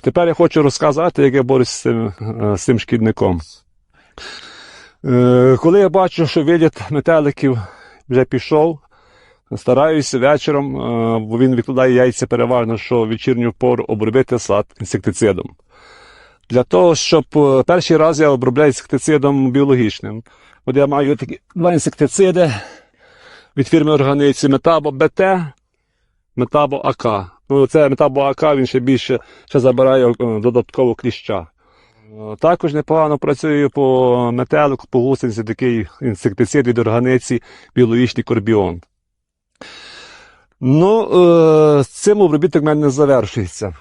Тепер я хочу розказати, як я борюсь з цим, е, з цим шкідником. Е, Коли я бачу, що виліт метеликів вже пішов, стараюся вечором, е, бо він відкладає яйця переважно, що вечірню пору обробити сад інсектицидом. Для того, щоб перший раз я обробляю інсектицидом біологічним. От я маю такі два інсектициди від фірми органиці Метабо БТ, Метабо АК. Ну, це Метабо АК, він ще більше ще забирає е, додатково кліща. Е, Також непогано працює по метелику, по гусениці такий інсектицид від органиці біологічний корбіон. Ну, е, з цим обробіток в мене не завершується.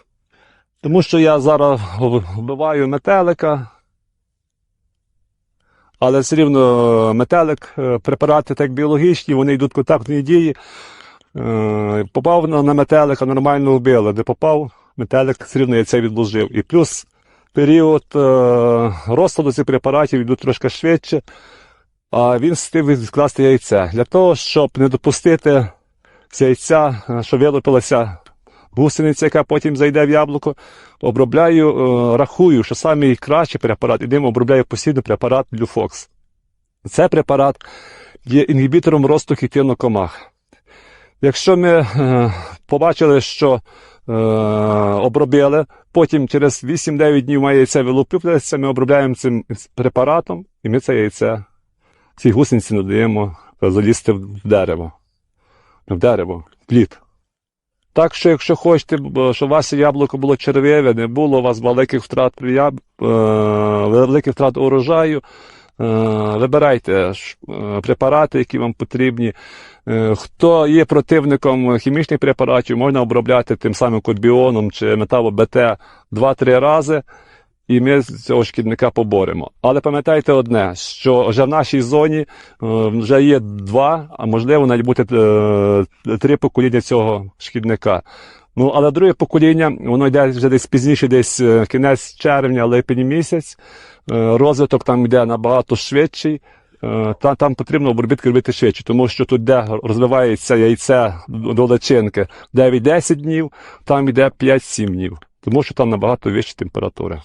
Тому що я зараз вбиваю метелика, але все рівно метелик, е, препарати так біологічні, вони йдуть контактної дії. Е, Попав на метелика, нормально вбили. Де попав, метелик все рівно яйця відложив. І плюс період е, розкладу цих препаратів йдуть трошки швидше, а він встиг відкласти яйця. Для того, щоб не допустити з яйця, е, що вилупилася гусениця, яка потім зайде в яблуко, обробляю, рахую, що найкращий препарат, ідемо обробляю постійно препарат Люфокс. Цей препарат є інгібітором росту хітинокомах. Якщо ми е, побачили, що е, обробили, потім через 8-9 днів має яйце вилупитися, ми обробляємо цим препаратом, і ми це яйце, цій гусениці надаємо е, залізти в дерево. В дерево, в плід. Так що, якщо хочете, щоб ваше яблуко було червиве, не було у вас великих втрат, великих втрат урожаю, вибирайте е, препарати, які вам потрібні. Е, Хто є противником хімічних препаратів, можна обробляти тим самим кодбіоном чи метаво БТ 2-3 рази, і ми цього шкідника поборемо. Але пам'ятайте одне, що вже в нашій зоні е, вже є два, а можливо навіть бути е, три покоління цього шкідника. Ну, але друге покоління, воно йде вже десь пізніше, десь е, кінець червня, липень місяць. Е, Розвиток там йде набагато швидший. Е, Та, там потрібно обробітки робити швидше, тому що тут, де розвивається яйце до личинки 9-10 днів, там йде 5-7 днів, тому що там набагато вищі температури.